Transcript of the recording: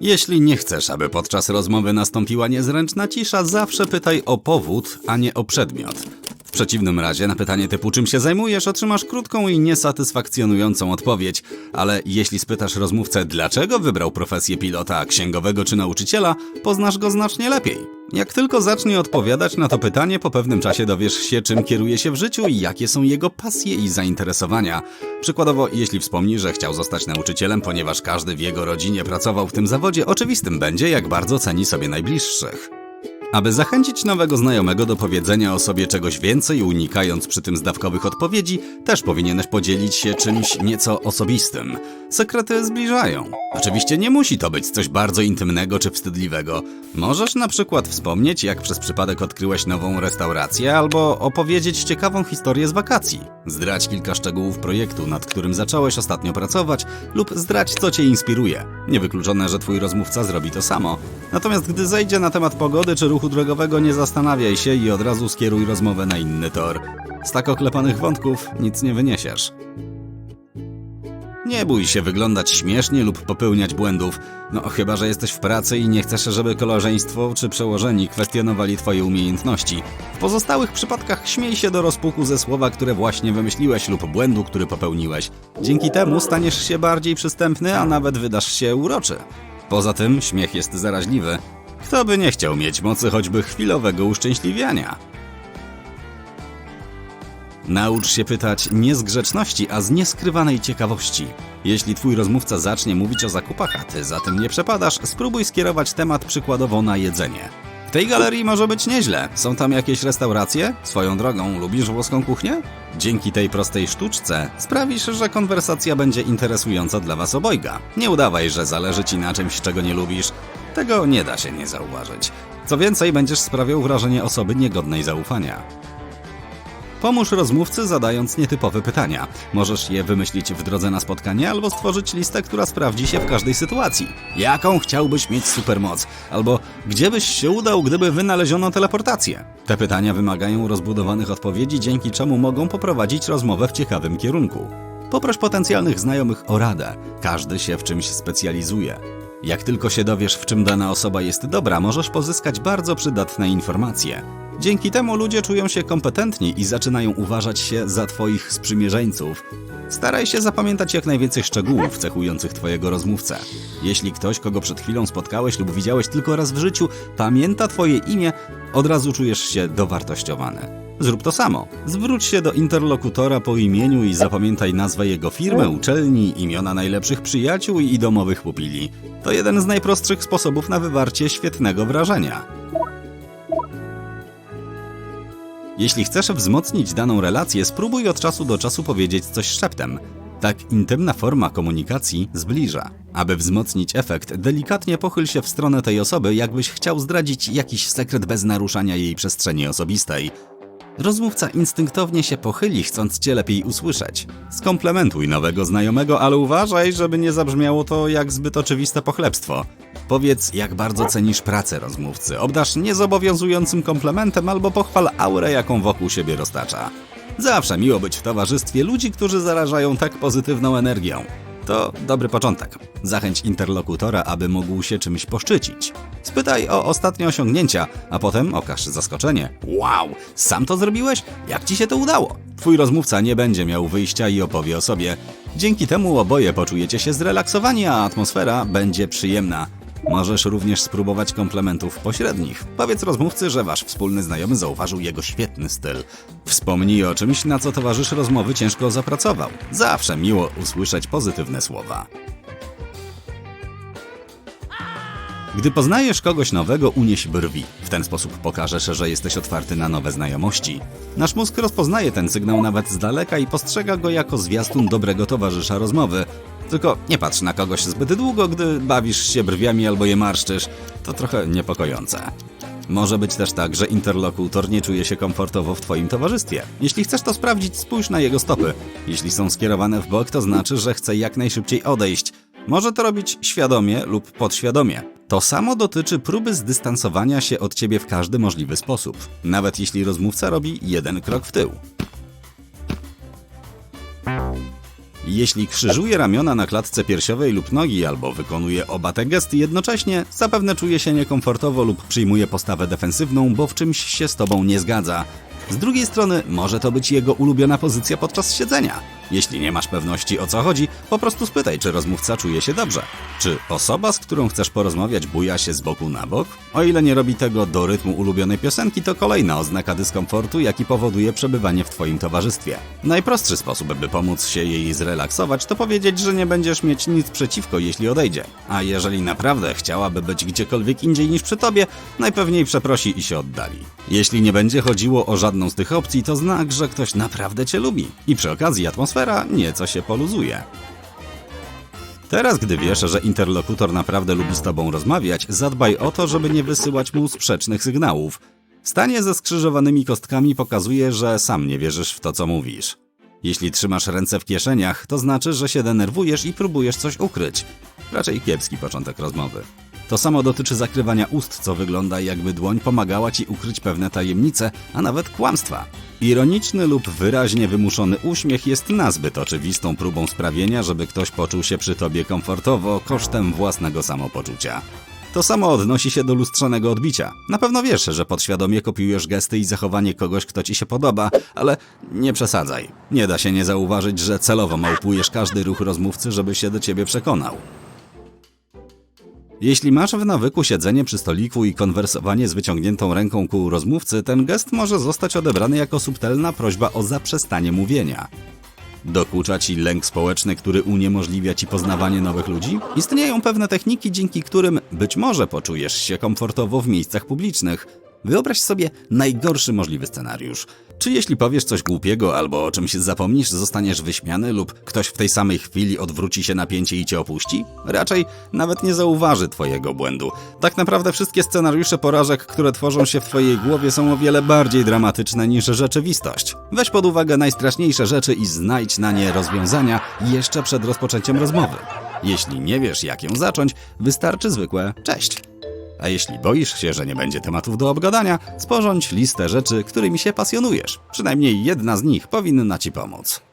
Jeśli nie chcesz, aby podczas rozmowy nastąpiła niezręczna cisza, zawsze pytaj o powód, a nie o przedmiot. W przeciwnym razie na pytanie typu czym się zajmujesz, otrzymasz krótką i niesatysfakcjonującą odpowiedź, ale jeśli spytasz rozmówcę, dlaczego wybrał profesję pilota, księgowego czy nauczyciela, poznasz go znacznie lepiej. Jak tylko zacznie odpowiadać na to pytanie, po pewnym czasie dowiesz się, czym kieruje się w życiu i jakie są jego pasje i zainteresowania. Przykładowo, jeśli wspomni, że chciał zostać nauczycielem, ponieważ każdy w jego rodzinie pracował w tym zawodzie, oczywistym będzie, jak bardzo ceni sobie najbliższych. Aby zachęcić nowego znajomego do powiedzenia o sobie czegoś więcej, unikając przy tym zdawkowych odpowiedzi, też powinieneś podzielić się czymś nieco osobistym. Sekrety zbliżają. Oczywiście nie musi to być coś bardzo intymnego czy wstydliwego. Możesz na przykład wspomnieć, jak przez przypadek odkryłeś nową restaurację, albo opowiedzieć ciekawą historię z wakacji. Zdrać kilka szczegółów projektu, nad którym zacząłeś ostatnio pracować, lub zdrać, co cię inspiruje. Niewykluczone, że twój rozmówca zrobi to samo. Natomiast gdy zejdzie na temat pogody czy ruchu drogowego, nie zastanawiaj się i od razu skieruj rozmowę na inny tor. Z tak oklepanych wątków nic nie wyniesiesz. Nie bój się wyglądać śmiesznie lub popełniać błędów. No chyba, że jesteś w pracy i nie chcesz, żeby koleżeństwo czy przełożeni kwestionowali twoje umiejętności. W pozostałych przypadkach śmiej się do rozpuku ze słowa, które właśnie wymyśliłeś lub błędu, który popełniłeś. Dzięki temu staniesz się bardziej przystępny, a nawet wydasz się uroczy. Poza tym śmiech jest zaraźliwy. Kto by nie chciał mieć mocy choćby chwilowego uszczęśliwiania? Naucz się pytać nie z grzeczności, a z nieskrywanej ciekawości. Jeśli twój rozmówca zacznie mówić o zakupach, a ty za tym nie przepadasz, spróbuj skierować temat przykładowo na jedzenie. W tej galerii może być nieźle. Są tam jakieś restauracje? Swoją drogą, lubisz włoską kuchnię? Dzięki tej prostej sztuczce sprawisz, że konwersacja będzie interesująca dla was obojga. Nie udawaj, że zależy ci na czymś, czego nie lubisz. Tego nie da się nie zauważyć. Co więcej, będziesz sprawiał wrażenie osoby niegodnej zaufania. Pomóż rozmówcy zadając nietypowe pytania. Możesz je wymyślić w drodze na spotkanie albo stworzyć listę, która sprawdzi się w każdej sytuacji. Jaką chciałbyś mieć supermoc? Albo gdzie byś się udał, gdyby wynaleziono teleportację? Te pytania wymagają rozbudowanych odpowiedzi, dzięki czemu mogą poprowadzić rozmowę w ciekawym kierunku. Poproś potencjalnych znajomych o radę. Każdy się w czymś specjalizuje. Jak tylko się dowiesz, w czym dana osoba jest dobra, możesz pozyskać bardzo przydatne informacje. Dzięki temu ludzie czują się kompetentni i zaczynają uważać się za Twoich sprzymierzeńców. Staraj się zapamiętać jak najwięcej szczegółów cechujących Twojego rozmówcę. Jeśli ktoś, kogo przed chwilą spotkałeś lub widziałeś tylko raz w życiu, pamięta Twoje imię, od razu czujesz się dowartościowany. Zrób to samo. Zwróć się do interlokutora po imieniu i zapamiętaj nazwę jego firmy, uczelni, imiona najlepszych przyjaciół i domowych pupili. To jeden z najprostszych sposobów na wywarcie świetnego wrażenia. Jeśli chcesz wzmocnić daną relację, spróbuj od czasu do czasu powiedzieć coś szeptem. Tak intymna forma komunikacji zbliża. Aby wzmocnić efekt, delikatnie pochyl się w stronę tej osoby, jakbyś chciał zdradzić jakiś sekret bez naruszania jej przestrzeni osobistej. Rozmówca instynktownie się pochyli, chcąc cię lepiej usłyszeć. Skomplementuj nowego znajomego, ale uważaj, żeby nie zabrzmiało to jak zbyt oczywiste pochlebstwo. Powiedz, jak bardzo cenisz pracę rozmówcy, obdasz niezobowiązującym komplementem albo pochwal aurę, jaką wokół siebie roztacza. Zawsze miło być w towarzystwie ludzi, którzy zarażają tak pozytywną energią. To dobry początek. Zachęć interlokutora, aby mógł się czymś poszczycić. Spytaj o ostatnie osiągnięcia, a potem okaż zaskoczenie. Wow, sam to zrobiłeś? Jak ci się to udało? Twój rozmówca nie będzie miał wyjścia i opowie o sobie. Dzięki temu oboje poczujecie się zrelaksowani, a atmosfera będzie przyjemna. Możesz również spróbować komplementów pośrednich. Powiedz rozmówcy, że wasz wspólny znajomy zauważył jego świetny styl. Wspomnij o czymś, na co towarzysz rozmowy ciężko zapracował. Zawsze miło usłyszeć pozytywne słowa. Gdy poznajesz kogoś nowego, unieś brwi. W ten sposób pokażesz, że jesteś otwarty na nowe znajomości. Nasz mózg rozpoznaje ten sygnał nawet z daleka i postrzega go jako zwiastun dobrego towarzysza rozmowy. Tylko nie patrz na kogoś zbyt długo, gdy bawisz się brwiami albo je marszczysz. To trochę niepokojące. Może być też tak, że interlokutor nie czuje się komfortowo w Twoim towarzystwie. Jeśli chcesz to sprawdzić, spójrz na jego stopy. Jeśli są skierowane w bok, to znaczy, że chce jak najszybciej odejść. Może to robić świadomie lub podświadomie. To samo dotyczy próby zdystansowania się od Ciebie w każdy możliwy sposób. Nawet jeśli rozmówca robi jeden krok w tył. Jeśli krzyżuje ramiona na klatce piersiowej lub nogi albo wykonuje oba te gesty jednocześnie, zapewne czuje się niekomfortowo lub przyjmuje postawę defensywną, bo w czymś się z tobą nie zgadza. Z drugiej strony może to być jego ulubiona pozycja podczas siedzenia. Jeśli nie masz pewności o co chodzi, po prostu spytaj, czy rozmówca czuje się dobrze. Czy osoba, z którą chcesz porozmawiać, buja się z boku na bok? O ile nie robi tego do rytmu ulubionej piosenki, to kolejna oznaka dyskomfortu, jaki powoduje przebywanie w twoim towarzystwie. Najprostszy sposób, by pomóc się jej zrelaksować, to powiedzieć, że nie będziesz mieć nic przeciwko, jeśli odejdzie. A jeżeli naprawdę chciałaby być gdziekolwiek indziej niż przy tobie, najpewniej przeprosi i się oddali. Jeśli nie będzie chodziło o żadną z tych opcji, to znak, że ktoś naprawdę cię lubi. I przy okazji atmosfera nieco się poluzuje. Teraz, gdy wiesz, że interlokutor naprawdę lubi z tobą rozmawiać, zadbaj o to, żeby nie wysyłać mu sprzecznych sygnałów. Stanie ze skrzyżowanymi kostkami pokazuje, że sam nie wierzysz w to, co mówisz. Jeśli trzymasz ręce w kieszeniach, to znaczy, że się denerwujesz i próbujesz coś ukryć. Raczej kiepski początek rozmowy. To samo dotyczy zakrywania ust, co wygląda jakby dłoń pomagała ci ukryć pewne tajemnice, a nawet kłamstwa. Ironiczny lub wyraźnie wymuszony uśmiech jest nazbyt oczywistą próbą sprawienia, żeby ktoś poczuł się przy tobie komfortowo kosztem własnego samopoczucia. To samo odnosi się do lustrzanego odbicia. Na pewno wiesz, że podświadomie kopiujesz gesty i zachowanie kogoś, kto ci się podoba, ale nie przesadzaj. Nie da się nie zauważyć, że celowo małpujesz każdy ruch rozmówcy, żeby się do ciebie przekonał. Jeśli masz w nawyku siedzenie przy stoliku i konwersowanie z wyciągniętą ręką ku rozmówcy, ten gest może zostać odebrany jako subtelna prośba o zaprzestanie mówienia. Dokucza ci lęk społeczny, który uniemożliwia ci poznawanie nowych ludzi? Istnieją pewne techniki, dzięki którym być może poczujesz się komfortowo w miejscach publicznych. Wyobraź sobie najgorszy możliwy scenariusz. Czy jeśli powiesz coś głupiego albo o czymś zapomnisz, zostaniesz wyśmiany lub ktoś w tej samej chwili odwróci się napięcie i cię opuści? Raczej nawet nie zauważy twojego błędu. Tak naprawdę wszystkie scenariusze porażek, które tworzą się w twojej głowie są o wiele bardziej dramatyczne niż rzeczywistość. Weź pod uwagę najstraszniejsze rzeczy i znajdź na nie rozwiązania jeszcze przed rozpoczęciem rozmowy. Jeśli nie wiesz jak ją zacząć, wystarczy zwykłe cześć. A jeśli boisz się, że nie będzie tematów do obgadania, sporządź listę rzeczy, którymi się pasjonujesz. Przynajmniej jedna z nich powinna ci pomóc.